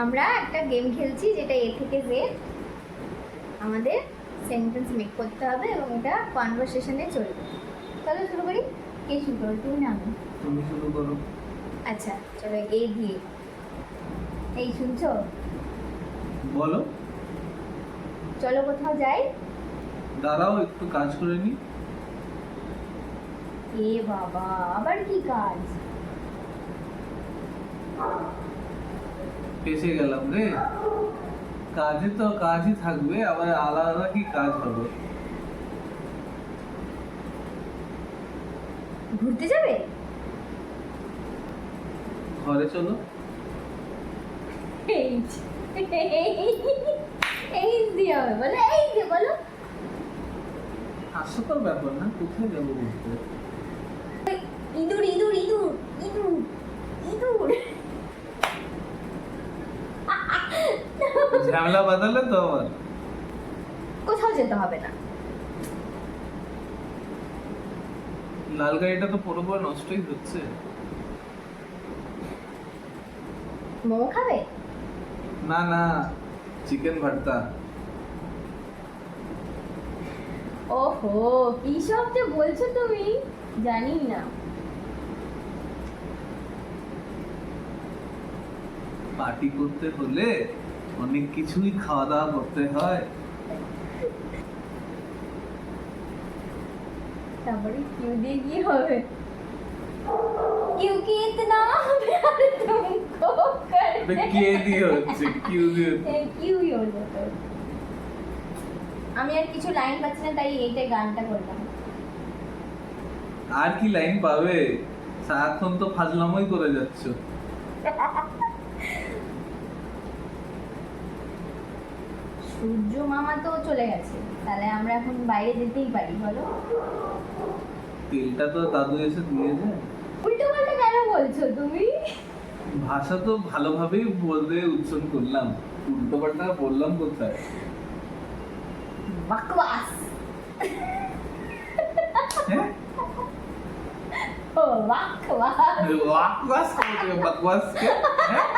আমরা একটা গেম খেলছি যেটা এ থেকে জেড আমাদের সেন্টেন্স মেক করতে হবে এবং এটা কনভারসেশনে চলবে। চলো শুরু করি? কে শুরু করো তুমি না আমি তুমি শুরু করো। আচ্ছা চলো এ দিয়ে। এই শুনছো? বলো। চলো কোথাও যাই। দাঁড়াও একটু কাজ করে নি। এ বাবা আবার কি কাজ? ফেসে গেলাম রে। কাজে তো কাজই থাকবে আবার আলাদা কি কাজ হবে? ঘুরতে যাবে? ঘরে চলো। এই এই দিয়ে হবে বলো এই দিয়ে বলো। হাস্যকর ব্যাপার না কোথায় যাব ঘুরতে ঝামেলা বাঁধালে তো আবার কোথাও যেতে হবে না। লাল গাড়িটা তো পুরোপুরি নষ্টই হচ্ছে। মোমো খাবে? না না চিকেন ভর্তা। ওহো কি সব যে বলছো তুমি? জানি না। পার্টি করতে হলে অনেক কিছুই খাওয়া দাওয়া করতে হয় তারপরে কিউ দিয়ে কি হবে क्योंकि इतना प्यार तुमको এটা কে দিয়ে হচ্ছে কিউ দিয়ে হচ্ছে? কিউ ইউর আমি আর কিছু লাইন পাচ্ছি না তাই এইটাই গানটা করলাম আর কি লাইন পাবে সারাক্ষণ তো ফাজলামই করে যাচ্ছ সূর্য মামা তো চলে গেছে। তাহলে আমরা এখন বাইরে যেতেই পারি বলো। তেলটা তো দাদু এসে দিয়েছে উল্টো পাল্টা কেন বলছো তুমি? ভাষা তো ভালোভাবেই বলতে উচ্চারণ করলাম। উল্টো পাল্টা বললাম কোথায়? বাকবাস। হ্যাঁ? বাকবাস। বাকবাস বকবাস কে হ্যাঁ?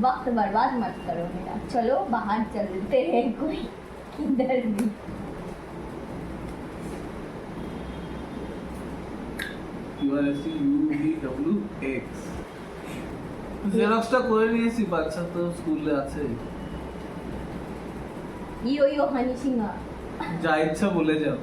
वक्त बर्बाद मत करो मेरा चलो बाहर चलते हैं कोई किधर भी You are S U V W X জেরক্সটা করে নিয়েছি বাচ্চা তো স্কুলে আছে ইয়ো ইয়ো হানি সিংহা যা ইচ্ছা বলে যাও